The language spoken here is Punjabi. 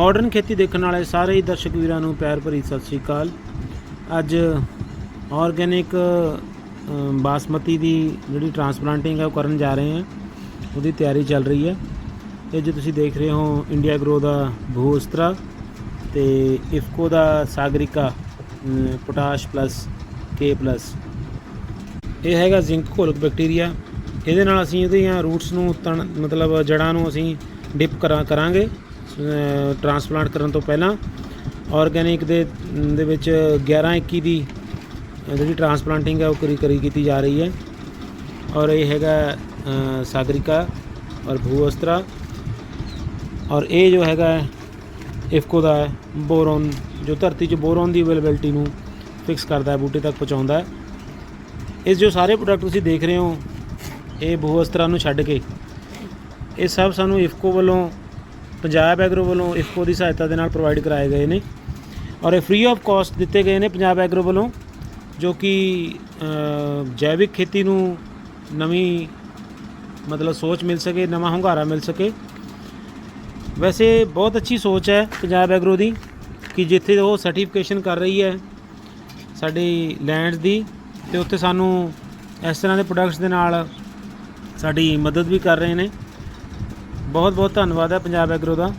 ਮਾਡਰਨ ਖੇਤੀ ਦੇਖਣ ਵਾਲੇ ਸਾਰੇ ਹੀ ਦਰਸ਼ਕ ਵੀਰਾਂ ਨੂੰ ਪਿਆਰ ਭਰੀ ਸਤਿ ਸ੍ਰੀ ਅਕਾਲ। ਅੱਜ ਆਰਗੇਨਿਕ ਬਾਸਮਤੀ ਦੀ ਜਿਹੜੀ ਟਰਾਂਸਪਲਾਂਟਿੰਗ ਹੈ ਉਹ ਕਰਨ ਜਾ ਰਹੇ ਹਾਂ। ਉਹਦੀ ਤਿਆਰੀ ਚੱਲ ਰਹੀ ਹੈ। ਇਹ ਜੋ ਤੁਸੀਂ ਦੇਖ ਰਹੇ ਹੋ ਇੰਡੀਆ ਗਰੋ ਦਾ ਭੂਸਤਰਾ ਤੇ ਇਫਕੋ ਦਾ Sagarika potash plus K plus ਇਹ ਹੈਗਾ ਜ਼ਿੰਕ ਘੋਲਕ ਬੈਕਟੀਰੀਆ ਇਹਦੇ ਨਾਲ ਅਸੀਂ ਇਹਦੀਆਂ ਰੂਟਸ ਨੂੰ ਤਣ, ਮਤਲਬ ਜੜਾਂ ਨੂੰ ਅਸੀਂ ਡਿਪ ਕਰਾਂ, ਕਰਾਂਗੇ। ਟਰਾਂਸਪਲਾਂਟ ਕਰਨ ਤੋਂ ਪਹਿਲਾਂ ਆਰਗੇਨਿਕ ਦੇ ਦੇ ਵਿੱਚ 11 21 ਦੀ ਜਿਹੜੀ ਟਰਾਂਸਪਲਾਂਟਿੰਗ ਹੈ ਉਹ ਕਰੀ ਕਰੀ ਕੀਤੀ ਜਾ ਰਹੀ ਹੈ। ਔਰ ਇਹ ਹੈਗਾ ਸਾਗਰਿਕਾ ਔਰ ਭੂਅਸਤਰਾ। ਔਰ ਇਹ ਜੋ ਹੈਗਾ ਇਫਕੋ ਦਾ ਬੋਰੋਨ, ਜੋ ਧਰਤੀ 'ਚ ਬੋਰੋਨ ਦੀ ਅਵੇਲੇਬਿਲਟੀ ਨੂੰ ਫਿਕਸ ਕਰਦਾ ਹੈ, ਬੂਟੇ ਤੱਕ ਪਹੁੰਚਾਉਂਦਾ ਹੈ। ਇਹ ਜੋ ਸਾਰੇ ਪ੍ਰੋਡਕਟ ਤੁਸੀਂ ਦੇਖ ਰਹੇ ਹੋ, ਇਹ ਭੂਅਸਤਰਾ ਨੂੰ ਛੱਡ ਕੇ, ਇਹ ਸਭ ਸਾਨੂੰ ਇਫਕੋ ਵੱਲੋਂ ਪੰਜਾਬ ਐਗਰੋ ਵੱਲੋਂ ਇਫਕੋ ਦੀ ਸਹਾਇਤਾ ਦੇ ਨਾਲ ਪ੍ਰੋਵਾਈਡ ਕਰਾਏ ਗਏ ਨੇ ਔਰ ਇਹ ਫ੍ਰੀ ਆਫ ਕਾਸਟ ਦਿੱਤੇ ਗਏ ਨੇ ਪੰਜਾਬ ਐਗਰੋ ਵੱਲੋਂ, ਜੋ ਕਿ ਜੈਵਿਕ ਖੇਤੀ ਨੂੰ ਨਵੀਂ ਮਤਲਬ ਸੋਚ ਮਿਲ ਸਕੇ, ਨਵਾਂ ਹੁੰਗਾਰਾ ਮਿਲ ਸਕੇ। ਵੈਸੇ ਬਹੁਤ ਅੱਛੀ ਸੋਚ ਹੈ ਪੰਜਾਬ ਐਗਰੋ ਦੀ ਕਿ ਜਿੱਥੇ ਉਹ ਸਰਟੀਫਿਕੇਸ਼ਨ ਕਰ ਰਹੀ ਹੈ ਸਾਡੀ ਲੈਂਡਸ ਦੀ ਤੇ ਉੱਥੇ ਸਾਨੂੰ ਇਸ ਤਰ੍ਹਾਂ ਦੇ ਪ੍ਰੋਡਕਟਸ ਦੇ ਨਾਲ ਸਾਡੀ ਮਦਦ ਵੀ ਕਰ ਰਹੇ ਨੇ। ਬਹੁਤ ਬਹੁਤ ਧੰਨਵਾਦ ਹੈ ਪੰਜਾਬ ਐਗਰੋ ਦਾ।